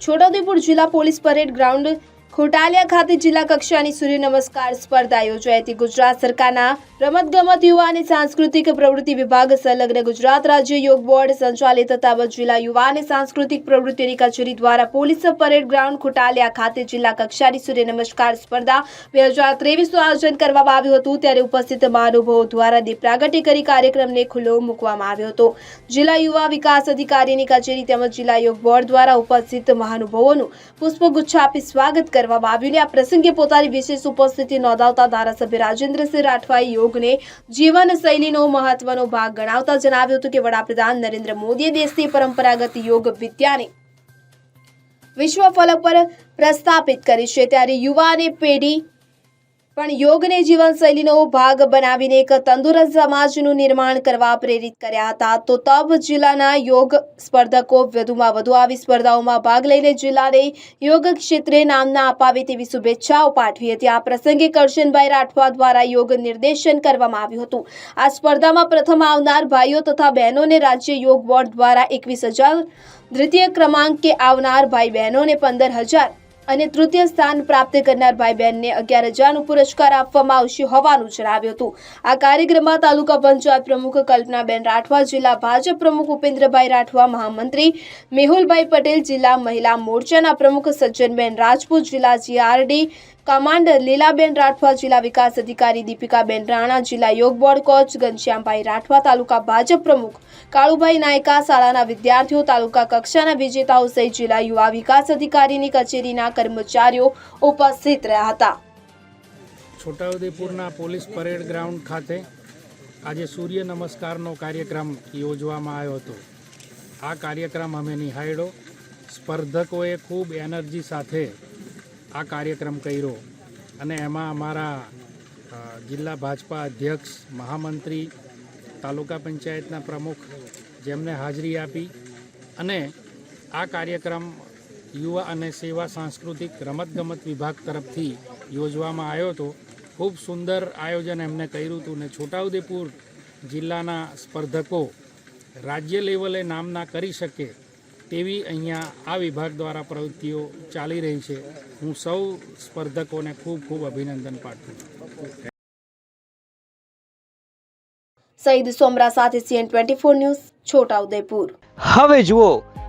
છોટાઉદેપુર જિલ્લા police parade ground ખોટાલિયા ખાતે જિલ્લા કક્ષાની સૂર્ય નમસ્કાર સ્પર્ધા યોજાઈ ગુજરાત સરકારના રમતગમત યુવા અને સાંસ્કૃતિક પ્રવૃત્તિ વિભાગ સંલગ્ન ગુજરાત રાજ્ય યોગ બોર્ડ સંચાલિત તથા જિલ્લા યુવા અને સાંસ્કૃતિક પ્રવૃત્તિની કચેરી દ્વારા પોલીસ પરેડ ગ્રાઉન્ડ ખોટાલિયા ખાતે જિલ્લા કક્ષાની સૂર્ય નમસ્કાર સ્પર્ધા બે હજાર ત્રેવીસનું આયોજન કરવામાં આવ્યું હતું. ત્યારે ઉપસ્થિત મહાનુભાવો દ્વારા દીપ પ્રાગટ્ય કરી કાર્યક્રમને ખુલ્લો મૂકવામાં આવ્યો હતો. જિલ્લા યુવા વિકાસ અધિકારીની કચેરી તેમજ જિલ્લા યોગ બોર્ડ દ્વારા ઉપસ્થિત મહાનુભાવોનું પુષ્પગુચ્છ આપી સ્વાગત કરવામાં આવ્યું અને આ પ્રસંગે પોતાની વિશેષ ઉપસ્થિતિ નોંધાવતા ધારાસભ્ય રાજેન્દ્રસિંહ રાઠવાએ યોગને જીવન શૈલીનો મહત્વનો ભાગ ગણાવતા જણાવ્યું હતું કે વડાપ્રધાન નરેન્દ્ર મોદીએ દેશની પરંપરાગત યોગ વિદ્યાને વિશ્વ ફલક પર પ્રસ્થાપિત કરી છે. ત્યારે યુવા અને પેઢી પણ યોગને જીવનશૈલીનો ભાગ બનાવીને એક તંદુરસ્ત સમાજનું નિર્માણ કરવા પ્રેરિત કર્યા હતા. તો તબ જિલ્લાના યોગ સ્પર્ધકો વધુમાં વધુ આવી સ્પર્ધાઓમાં ભાગ લઈને જિલ્લાને યોગ ક્ષેત્રે નામના અપાવે તેવી શુભેચ્છાઓ પાઠવી હતી. આ પ્રસંગે કરશનભાઈ રાઠવા દ્વારા યોગ નિર્દેશન કરવામાં આવ્યું હતું. આ સ્પર્ધામાં પ્રથમ આવનાર ભાઈઓ તથા બહેનોને રાજ્ય યોગ બોર્ડ દ્વારા એકવીસ હજાર દ્વિતીય ક્રમાંકે આવનાર ભાઈ બહેનોને પંદર હજાર અને તૃતીય સ્થાન પ્રાપ્ત કરનાર ભાઈ બહેનને અગિયાર હજારનો પુરસ્કાર આપવામાં આવશે હોવાનું જણાવ્યું હતું. આ કાર્યક્રમમાં તાલુકા પંચાયત પ્રમુખ કલ્પનાબેન રાઠવા, જિલ્લા ભાજપ પ્રમુખ ઉપેન્દ્રભાઈ રાઠવા, મહામંત્રી મેહુલભાઈ પટેલ, જિલ્લા મહિલા મોરચાના પ્રમુખ સજ્જનબેન રાજપૂત, જિલ્લા જીઆરડી કમાન્ડર લીલાબેન રાઠવા, જિલ્લા વિકાસ અધિકારી દીપિકાબેન રાણા, જિલ્લા યોગ બોર્ડ કોચ ઘનશ્યામભાઈ રાઠવા, તાલુકા ભાજપ પ્રમુખ કાળુભાઈ નાયકા, શાળાના વિદ્યાર્થીઓ, તાલુકા કક્ષાના વિજેતાઓ સહિત જિલ્લા યુવા વિકાસ અધિકારીની કચેરીના કર્મચારીઓ ઉપસ્થિત રહ્યા હતા. છોટાઉદેપુરના પોલીસ પરેડ ગ્રાઉન્ડ ખાતે આજે સૂર્ય નમસ્કારનો કાર્યક્રમ યોજવામાં આવ્યો હતો. આ કાર્યક્રમ અમે નિહાળ્યો. સ્પર્ધકોએ ખૂબ એનર્જી સાથે આ કાર્યક્રમ કર્યો અને એમાં અમારા જિલ્લા ભાજપા અધ્યક્ષ, મહામંત્રી, તાલુકા પંચાયતના પ્રમુખ જેમને હાજરી આપી અને આ કાર્યક્રમ યુવા અને સેવા સાંસ્કૃતિક રમતગમત વિભાગ તરફથી યોજવામાં આવ્યો હતો. ખૂબ સુંદર આયોજન એમને કર્યું હતું ને છોટાઉદેપુર જિલ્લાના સ્પર્ધકો રાજ્ય લેવલે નામના કરી શકે તેવી અહીંયા આ વિભાગ દ્વારા પ્રવૃત્તિઓ ચાલી રહી છે. હું સૌ સ્પર્ધકોને ખૂબ ખૂબ અભિનંદન પાઠવું છું. સઈદ સોમરા સાથે CN twenty four news Chhota Udepur. હવે જુઓ